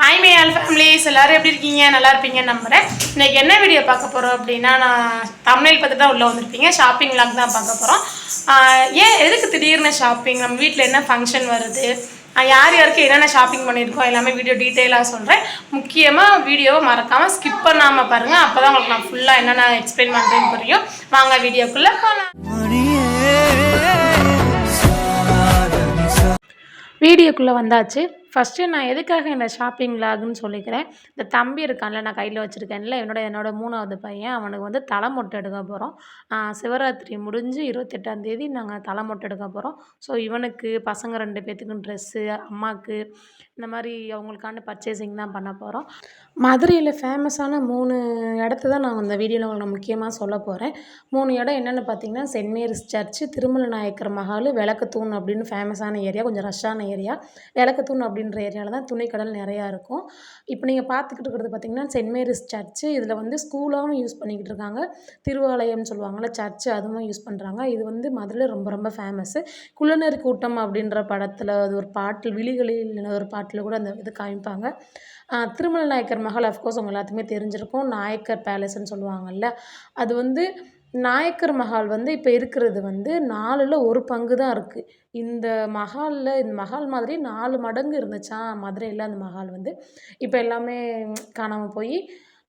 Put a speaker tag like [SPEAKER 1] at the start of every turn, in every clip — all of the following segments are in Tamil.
[SPEAKER 1] ஹாய் மே ஆல் ஃபேமிலிஸ் எல்லோரும் எப்படி இருக்கீங்க? நல்லா இருப்பீங்கன்னு நம்புறேன். இன்னைக்கு என்ன வீடியோ பார்க்க போகிறோம் அப்படின்னா நான் தமிழில் பார்த்து தான் உள்ளே வந்திருப்பீங்க. ஷாப்பிங் லாக் தான் பார்க்க போகிறோம் ஏன் எதுக்கு திடீர்னு ஷாப்பிங் நம்ம வீட்டில் என்ன ஃபங்க்ஷன் வருது? யார் யாருக்கு என்னென்ன ஷாப்பிங் பண்ணியிருக்கோம்? எல்லாமே வீடியோ டீட்டெயிலாக சொல்கிறேன் முக்கியமாக வீடியோவை மறக்காமல் ஸ்கிப் பண்ணாமல் பாருங்கள் அப்போ தான் உங்களுக்கு நான் ஃபுல்லாக என்னென்ன எக்ஸ்பிளைன் பண்ணுறேன்னு புரியும். வாங்க வீடியோக்குள்ளே போகலாம் வீடியோக்குள்ளே வந்தாச்சு. ஃபஸ்ட்டு நான் எதுக்காக இந்த ஷாப்பிங் லாகுன்னு சொல்லிக்கிறேன். இந்த தம்பி இருக்கான்ல நான் கையில் வச்சுருக்கேன்ல என்னோட என்னோட மூணாவது பையன் அவனுக்கு வந்து தலை மொட்டை எடுக்க போகிறோம் சிவராத்திரி முடிஞ்சு இருபத்தெட்டாந்தேதி நாங்கள் தலை மொட்டை எடுக்க போகிறோம் ஸோ இவனுக்கு பசங்க ரெண்டு பேர்த்துக்கும் ட்ரெஸ்ஸு அம்மாவுக்கு இந்த மாதிரி அவங்களுக்கான பர்ச்சேசிங் தான் பண்ண போகிறோம் மதுரையில் ஃபேமஸான மூணு இடத்த தான் நான் இந்த வீடியோவில் உங்களுக்கு முக்கியமாக சொல்ல போகிறேன் மூணு இடம் என்னென்னு பார்த்தீங்கன்னா Saint Mary's church Thirumalai Nayakkar Mahal Vilakkuthoon அப்படின்னு ஃபேமஸான ஏரியா கொஞ்சம் ரஷ்ஷான ஏரியா விளக்குத்தூண் அப்படின்ற ஏரியாவில் தான் துணைக்கடல் நிறையா இருக்கும். இப்போ நீங்கள் பார்த்துக்கிட்டு இருக்கிறது பார்த்தீங்கன்னா சென்ட் மேரிஸ் சர்ச்சு இதில் வந்து ஸ்கூலாகவும் யூஸ் பண்ணிக்கிட்டு இருக்காங்க. திருவாலயம்னு சொல்லுவாங்கள்ல சர்ச்சு அதுவும் யூஸ் பண்ணுறாங்க இது வந்து மதுரையில் ரொம்ப ரொம்ப ஃபேமஸ்ஸு குள்ளநெறி கூட்டம் அப்படின்ற படத்தில் அது ஒரு பாட்டில் விழிகளில் ஒரு பாட்டில் கூட அந்த இது காமிப்பாங்க. திருமல நாயக்கர் மகள் அஃப்கோர்ஸ் உங்கள் எல்லாத்துக்குமே தெரிஞ்சிருக்கும். நாயக்கர் பேலஸ்ன்னு சொல்லுவாங்கல்ல. அது வந்து நாயக்கர் மஹால் வந்து இப்போ இருக்கிறது வந்து நாலில் ஒரு பங்கு தான் இருக்குது இந்த மஹாலில் இந்த மஹால் மாதிரி நாலு மடங்கு இருந்துச்சா மதுரையில் அந்த மஹால் வந்து. இப்போ எல்லாமே காணாமல் போய்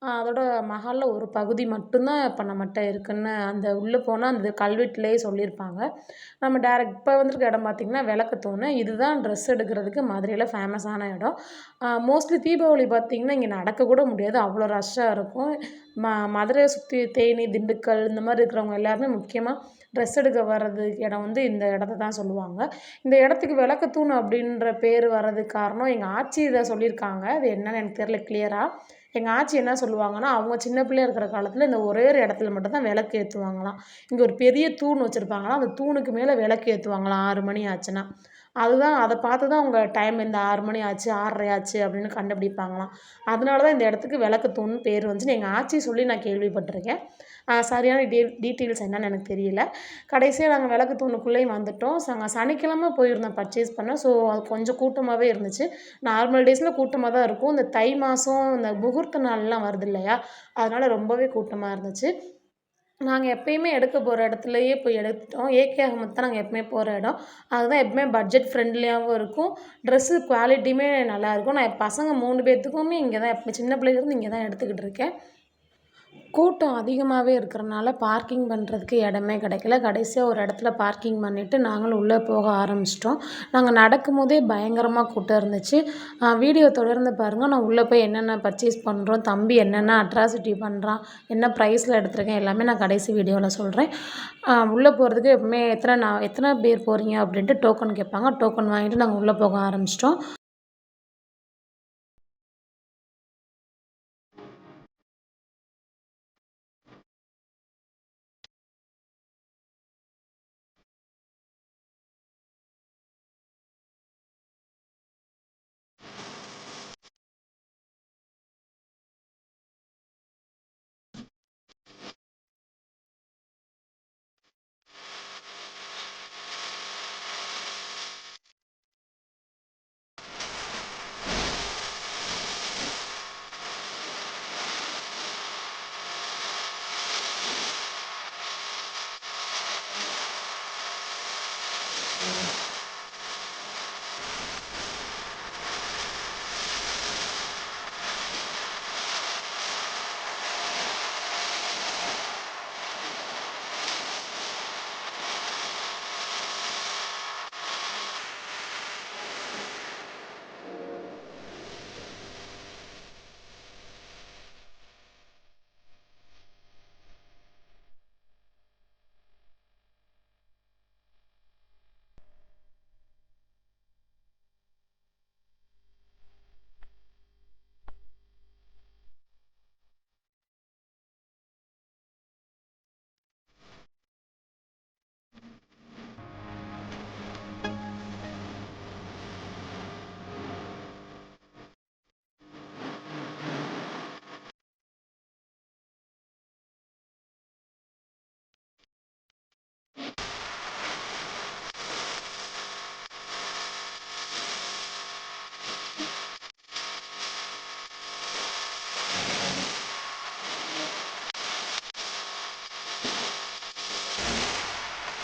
[SPEAKER 1] அதோட மஹாலில் ஒரு பகுதி மட்டும்தான் இப்போ நம்மகிட்ட இருக்குன்னு அந்த உள்ளே போனால் அந்த கல்வெட்டுலேயே சொல்லியிருப்பாங்க. நம்ம டேரக்ட் இப்போ வந்திருக்க இடம் பார்த்திங்கன்னா விளக்குத்தூணு. இதுதான் ட்ரெஸ் எடுக்கிறதுக்கு மதுரையில் ஃபேமஸான இடம். மோஸ்ட்லி தீபாவளி பார்த்திங்கன்னா இங்கே நடக்கக்கூட முடியாது. அவ்வளோ ரஷ்ஷாக இருக்கும். ம மதுரையை சுற்றி தேனி திண்டுக்கல் இந்த மாதிரி இருக்கிறவங்க எல்லாருமே முக்கியமாக ட்ரெஸ் எடுக்க வர்றது இடம் வந்து இந்த இடத்த தான் சொல்லுவாங்க. இந்த இடத்துக்கு விளக்கத்தூண் அப்படின்ற பேர் வர்றதுக்கு காரணம் எங்கள் ஆட்சி இதை சொல்லியிருக்காங்க. அது என்னன்னு எனக்கு தெரியல கிளியராக எங்கள் ஆச்சி என்ன சொல்லுவாங்கன்னா அவங்க சின்ன பிள்ளையா இருக்கிற காலத்தில் இந்த ஒரே ஒரு இடத்துல மட்டும்தான் விளக்கு ஏற்றுவாங்களாம் இங்கே ஒரு பெரிய தூண் வச்சுருப்பாங்களாம். அந்த தூணுக்கு மேலே விளக்கு ஏற்றுவாங்களாம் ஆறு மணி ஆச்சுன்னா. அதுதான் அதை பார்த்து தான் அவங்க டைம் இந்த ஆறு மணி ஆச்சு ஆறரை ஆச்சு அப்படின்னு கண்டுபிடிப்பாங்களாம். அதனால தான் இந்த இடத்துக்கு விளக்கு தூண் பேர் வந்துச்சுன்னு எங்கள் ஆச்சி சொல்லி நான் கேள்விப்பட்டிருக்கேன். சரியான டீ டீட்டெயில்ஸ் என்னன்னு எனக்கு தெரியல. கடைசியாக நாங்கள் விளக்கு தூணுக்குள்ளேயும் வந்துட்டோம். நாங்கள் சனிக்கிழமை போயிருந்தோம் பர்ச்சேஸ் பண்ண. ஸோ அது கொஞ்சம் கூட்டமாகவே இருந்துச்சு. நார்மல் டேஸில் கூட்டமாக தான் இருக்கும். இந்த தை மாதம் இந்த முகூர்த்த நாள்லாம் வருது இல்லையா? அதனால் ரொம்பவே கூட்டமாக இருந்துச்சு. நாங்கள் எப்பயுமே எடுக்க போகிற இடத்துலையே போய் எடுத்துட்டோம். ஏகே அகமத் தான் நாங்கள் எப்பவுமே போகிற இடம். அதுதான் எப்பவுமே பட்ஜெட் ஃப்ரெண்ட்லியாகவும் இருக்கும். ட்ரெஸ்ஸு குவாலிட்டியுமே நல்லாயிருக்கும் நான் என் பசங்க மூணு பேர்த்துக்குமே இங்கே தான் எப்போ சின்ன பிள்ளைலேருந்து இங்கே தான் எடுத்துக்கிட்டு இருக்கேன். கூட்டம் அதிகமாகவே இருக்கிறனால பார்க்கிங் பண்ணுறதுக்கு இடமே கிடைக்கல. கடைசியாக ஒரு இடத்துல பார்க்கிங் பண்ணிவிட்டு நாங்களும் உள்ளே போக ஆரம்பிச்சிட்டோம். நாங்கள் நடக்கும்போதே பயங்கரமாக கூட்டம் இருந்துச்சு. வீடியோ தொடர்ந்து பாருங்கள் நான் உள்ளே போய் என்னென்ன பர்ச்சேஸ் பண்ணுறோம் தம்பி என்னென்ன அட்ராசிட்டி பண்ணுறான் என்ன ப்ரைஸில் எடுத்திருக்கேன் எல்லாமே நான் கடைசி வீடியோவில் சொல்கிறேன் உள்ளே போகிறதுக்கு எப்பவுமே எத்தனை நான் எத்தனை பேர் போகிறீங்க அப்படின்ட்டு டோக்கன் கேட்பாங்க. டோக்கன் வாங்கிட்டு நாங்கள் உள்ளே போக ஆரம்பிச்சிட்டோம்.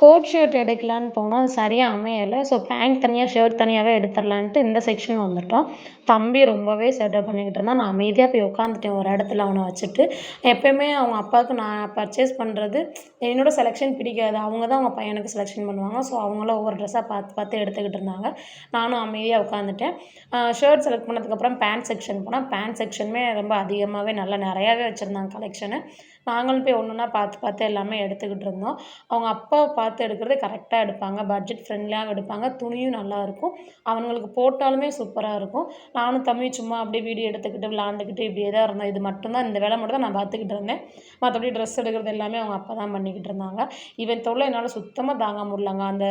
[SPEAKER 1] கோட் ஷர்ட் எடுக்கலான்னு போனோம் அது சரியாக அமையலை. ஸோ பேண்ட் தனியாக ஷர்ட் தனியாகவே எடுத்துடலான்ட்டு இந்த செக்ஷன் வந்துவிட்டோம் தம்பி ரொம்பவே சேட்டை பண்ணிக்கிட்டு இருந்தான். நான் அமைதியாக போய் உட்காந்துட்டேன் ஒரு இடத்துல அவனை வச்சுட்டு. எப்பயுமே அவங்க அப்பாவுக்கு நான் பர்ச்சேஸ் பண்ணுறது என்னோட செலெக்ஷன் பிடிக்காது. அவங்க தான் அவங்க பையனுக்கு செலெக்ஷன் பண்ணுவாங்க. ஸோ அவங்களும் ஒவ்வொரு ட்ரெஸ்ஸாக பார்த்து பார்த்து எடுத்துக்கிட்டு இருந்தாங்க. நானும் அமைதியாக உட்காந்துட்டேன் ஷர்ட் செலக்ட் பண்ணதுக்கப்புறம் பேண்ட் செக்ஷன் போனால் பேண்ட் செக்ஷனுமே ரொம்ப அதிகமாகவே நல்லா நிறையாவே வச்சுருந்தாங்க கலெக்ஷனு நாங்களும் போய் ஒன்று ஒன்றா பார்த்து பார்த்து எல்லாமே எடுத்துக்கிட்டு இருந்தோம். அவங்க அப்பா பார்த்து எடுக்கிறது கரெக்டாக எடுப்பாங்க. பட்ஜெட் ஃப்ரெண்ட்லியாகவும் எடுப்பாங்க. துணியும் நல்லாயிருக்கும் அவங்களுக்கு போட்டாலுமே சூப்பராக இருக்கும். நானும் தம்பி சும்மா அப்படியே வீடியோ எடுத்துக்கிட்டு விளாண்டுக்கிட்டு இப்படியே தான் இருந்தோம். இது மட்டும்தான் இந்த வேலை மட்டும் தான் நான் பார்த்துக்கிட்டு இருந்தேன். மற்றபடி ட்ரெஸ் எடுக்கிறது எல்லாமே அவங்க அப்பா தான் பண்ணிக்கிட்டு இருந்தாங்க. இவன் தொல்லை என்னால் சுத்தமாக தாங்க முடியலங்க. அந்த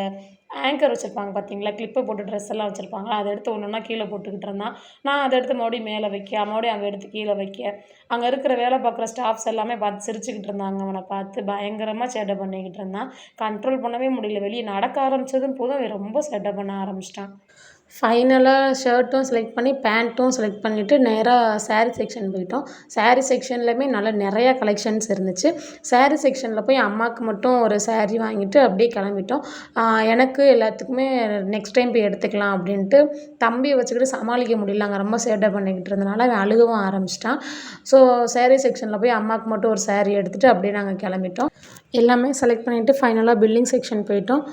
[SPEAKER 1] ஆங்கர் வச்சுருப்பாங்க பார்த்தீங்களா கிளிப்பை போட்டு ட்ரெஸ் எல்லாம் வச்சுருப்பாங்க. அதை எடுத்து ஒன்று ஒன்றா கீழே போட்டுக்கிட்டு இருந்தான். நான் அதை எடுத்து மறுபடியும் மேலே வைக்க மறுபடியும் அங்கே எடுத்து கீழே வைக்க. அங்கே இருக்கிற வேலை பார்க்குற ஸ்டாஃப்ஸ் எல்லாமே பார்த்து சிரிச்சுக்கிட்டு இருந்தாங்க. அவனை பார்த்து பயங்கரமாக சேட்டை பண்ணிக்கிட்டு இருந்தான். கண்ட்ரோல் பண்ணவே முடியல. வெளியே நடக்க ஆரம்பித்ததும் போதும் அவன் ரொம்ப சேட்டை பண்ண ஆரம்பிச்சிட்டான். ஃபைனலாக ஷர்ட்டும் செலக்ட் பண்ணி பேண்ட்டும் செலக்ட் பண்ணிவிட்டு நேராக ஸேரீ செக்ஷன் போயிட்டோம். ஸேரீ செக்ஷன்லையுமே நல்லா நிறையா கலெக்ஷன்ஸ் இருந்துச்சு. ஸேரீ செக்ஷனில் போய் அம்மாவுக்கு மட்டும் ஒரு ஸாரீ வாங்கிட்டு அப்படியே கிளம்பிட்டோம். எனக்கு எல்லாத்துக்குமே நெக்ஸ்ட் டைம் போய் எடுத்துக்கலாம் அப்படின்ட்டு தம்பியை வச்சுக்கிட்டு சமாளிக்க முடியல. அங்கே ரொம்ப சேட்டை பண்ணிக்கிட்டு இருந்தனால அவன் அழுகவும் ஆரம்பிச்சிட்டான். ஸோ ஸேரீ செக்ஷனில் போய் அம்மாவுக்கு மட்டும் ஒரு ஸாரீ எடுத்துகிட்டு அப்படியே நாங்கள் கிளம்பிட்டோம். எல்லாமே செலக்ட் பண்ணிவிட்டு ஃபைனலாக பில்லிங் செக்ஷன் போயிட்டோம்.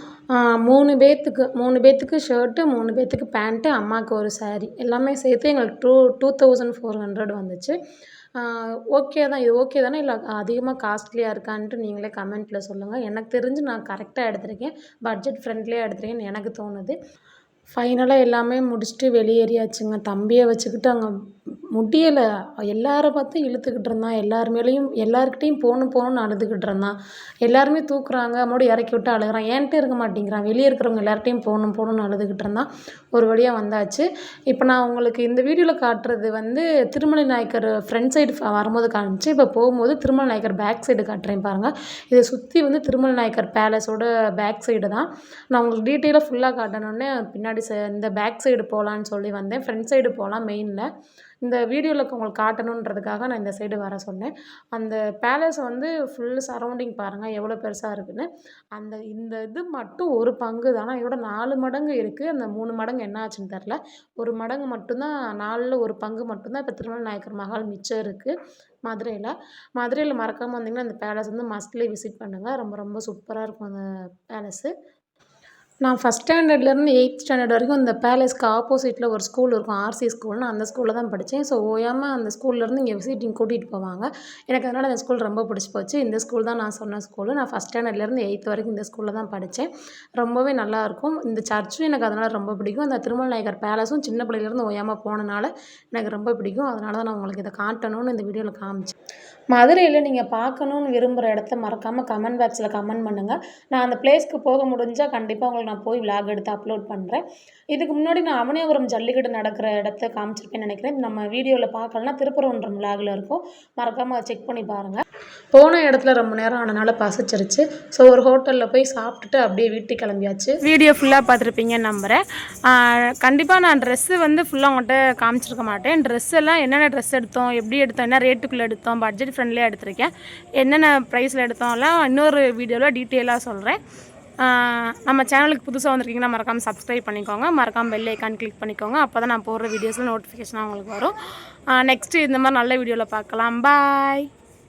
[SPEAKER 1] மூணு பேர்த்துக்கு மூணு பேர்த்துக்கு ஷர்ட்டு மூணு பேர்த்துக்கு பேண்ட்டு அம்மாவுக்கு ஒரு ஸாரீ எல்லாமே சேர்த்து எங்களுக்கு two two thousand four hundred வந்துச்சு. ஓகே தான். இது ஓகே தானே? இல்லை அதிகமாக காஸ்ட்லியாக இருக்கான்ட்டு நீங்களே கமெண்ட்டில் சொல்லுங்கள் எனக்கு தெரிஞ்சு நான் கரெக்டாக எடுத்திருக்கேன். பட்ஜெட் ஃப்ரெண்ட்லியாக எடுத்திருக்கேன்னு எனக்கு தோணுது. ஃபைனலாக எல்லாமே முடிச்சுட்டு வெளியேறியாச்சுங்க. தம்பியை வச்சுக்கிட்டு அங்கே முடியலை. எல்லாரை பார்த்தும் இழுத்துக்கிட்டு இருந்தான். எல்லார் மேலேயும் எல்லாருக்கிட்டேயும் போகணும் போகணுன்னு அழுதுகிட்டு இருந்தான். எல்லாருமே தூக்குறாங்க. மறுபடியும் இறக்கி விட்டு அழுகுறான். என்கிட்ட இருக்க மாட்டேங்கிறான். வெளியே இருக்கிறவங்க எல்லார்ட்டையும் போகணும் போகணும்னு அழுதுகிட்டு இருந்தான். ஒரு வழியாக வந்தாச்சு. இப்போ நான் உங்களுக்கு இந்த வீடியோவில் காட்டுறது வந்து திருமலை நாயக்கர் ஃப்ரண்ட் சைடு வரும்போது காமிச்சு. இப்போ போகும்போது திருமலை நாயக்கர் பேக் சைடு காட்டுறேன் பாருங்கள் இதை சுற்றி வந்து திருமலை நாயக்கர் பேலஸோட பேக் சைடு தான். நான் உங்களுக்கு டீட்டெயிலாக ஃபுல்லாக காட்டணுன்னே பின்னாடி ச இந்த பேக் சைடு போகலான்னு சொல்லி வந்தேன். ஃப்ரண்ட் சைடு போகலாம் மெயினில் இந்த வீடியோவில் உங்களுக்கு காட்டணுன்றதுக்காக நான் இந்த சைடு வர சொன்னேன். அந்த பேலஸ் வந்து ஃபுல் சரௌண்டிங் பாருங்கள் எவ்வளோ பெருசாக இருக்குதுன்னு அந்த இந்த இது மட்டும் ஒரு பங்கு தான். இதோட நாலு மடங்கு இருக்குது அந்த மூணு மடங்கு என்ன ஆச்சுன்னு தெரில ஒரு மடங்கு மட்டும்தான் நாலில் ஒரு பங்கு மட்டும்தான் இப்போ திருமலை நாயக்கர் மகால் மிச்சம் இருக்குது மதுரையில். மதுரையில் மறக்காமல் வந்தீங்கன்னா அந்த பேலஸ் வந்து மஸ்ட்லி விசிட் பண்ணுங்கள் ரொம்ப ரொம்ப சூப்பராக இருக்கும் அந்த பேலஸு நான் ஃபஸ்ட் ஸ்டாண்டர்ட்லேருந்து எயித் ஸ்டாண்டர்ட் வரைக்கும் இந்த பேலஸ்க்கு ஆப்போசிட்டில் ஒரு ஸ்கூல் இருக்கும் ஆர்சி ஸ்கூல்னு அந்த ஸ்கூலில் தான் படித்தேன் ஸோ ஓயாமல் அந்த ஸ்கூல்லேருந்து இங்கே விசிட்டிங் கூட்டிகிட்டு போவாங்க. எனக்கு அதனால் அந்த ஸ்கூல் ரொம்ப பிடிச்சி போச்சு. இந்த ஸ்கூல் தான் நான் சொன்ன ஸ்கூலு நான் ஃபஸ்ட் ஸ்டாண்டர்ட்லேருந்து எயித் வரைக்கும் இந்த ஸ்கூலில் தான் படித்தேன் ரொம்பவே நல்லாயிருக்கும் இந்த சர்ச்சும் எனக்கு அதனால் ரொம்ப பிடிக்கும். அந்த திருமலை நாயக்கர் பேலஸும் சின்ன பிள்ளையிலேருந்து ஓயாமல் போனனால எனக்கு ரொம்ப பிடிக்கும். அதனால தான் நான் உங்களுக்கு இதை காட்டணும்னு இந்த வீடியோவில் காமிச்சேன். மதுரையில் நீங்கள் பார்க்கணுன்னு விரும்புகிற இடத்த மறக்காமல் கமெண்ட் பாக்ஸில் கமெண்ட் பண்ணுங்கள் நான் அந்த பிளேஸ்க்கு போக முடிஞ்சால் கண்டிப்பாக உங்களுக்கு நான் போய் விலாக் எடுத்து அப்லோட் பண்ணுறேன் இதுக்கு முன்னாடி நான் அவனியாபுரம் ஜல்லிக்கட்டு நடக்கிற இடத்த காமிச்சிருப்பேன்னு நினைக்கிறேன். நம்ம வீடியோவில் பார்க்கலன்னா திருப்பரங்குன்றம் விலாகில் இருக்கும். மறக்காமல் அதை செக் பண்ணி பாருங்கள் போன இடத்துல ரொம்ப நேரம் ஆனனால பசிச்சிருச்சு. ஸோ ஒரு ஹோட்டலில் போய் சாப்பிட்டுட்டு அப்படியே வீட்டுக்கு கிளம்பியாச்சு.
[SPEAKER 2] வீடியோ ஃபுல்லாக பார்த்துருப்பீங்கன்னு நம்புகிறேன் கண்டிப்பாக நான் ட்ரெஸ்ஸு வந்து ஃபுல்லாக உங்கள்கிட்ட காமிச்சிருக்க மாட்டேன். ட்ரெஸ் எல்லாம் என்னென்ன ட்ரெஸ் எடுத்தோம் எப்படி எடுத்தோம் என்ன ரேட்டுக்குள்ளே எடுத்தோம் பட்ஜெட் ஃப்ரெண்ட்லியாக எடுத்திருக்கேன். என்னென்ன ப்ரைஸில் எடுத்தோம்லாம் இன்னொரு வீடியோவில் டீட்டெயிலாக சொல்கிறேன் நம்ம சேனலுக்கு புதுசாக வந்திருக்கீங்கன்னா மறக்காமல் சப்ஸ்கிரைப் பண்ணிக்கோங்க. மறக்காமல் பெல் ஐக்கான் கிளிக் பண்ணிக்கோங்க. அப்போ தான் நான் போடுற வீடியோஸில் நோட்டிஃபிகேஷனாக உங்களுக்கு வரும். நெக்ஸ்ட்டு இந்த மாதிரி நல்ல வீடியோவில் பார்க்கலாம். பாய்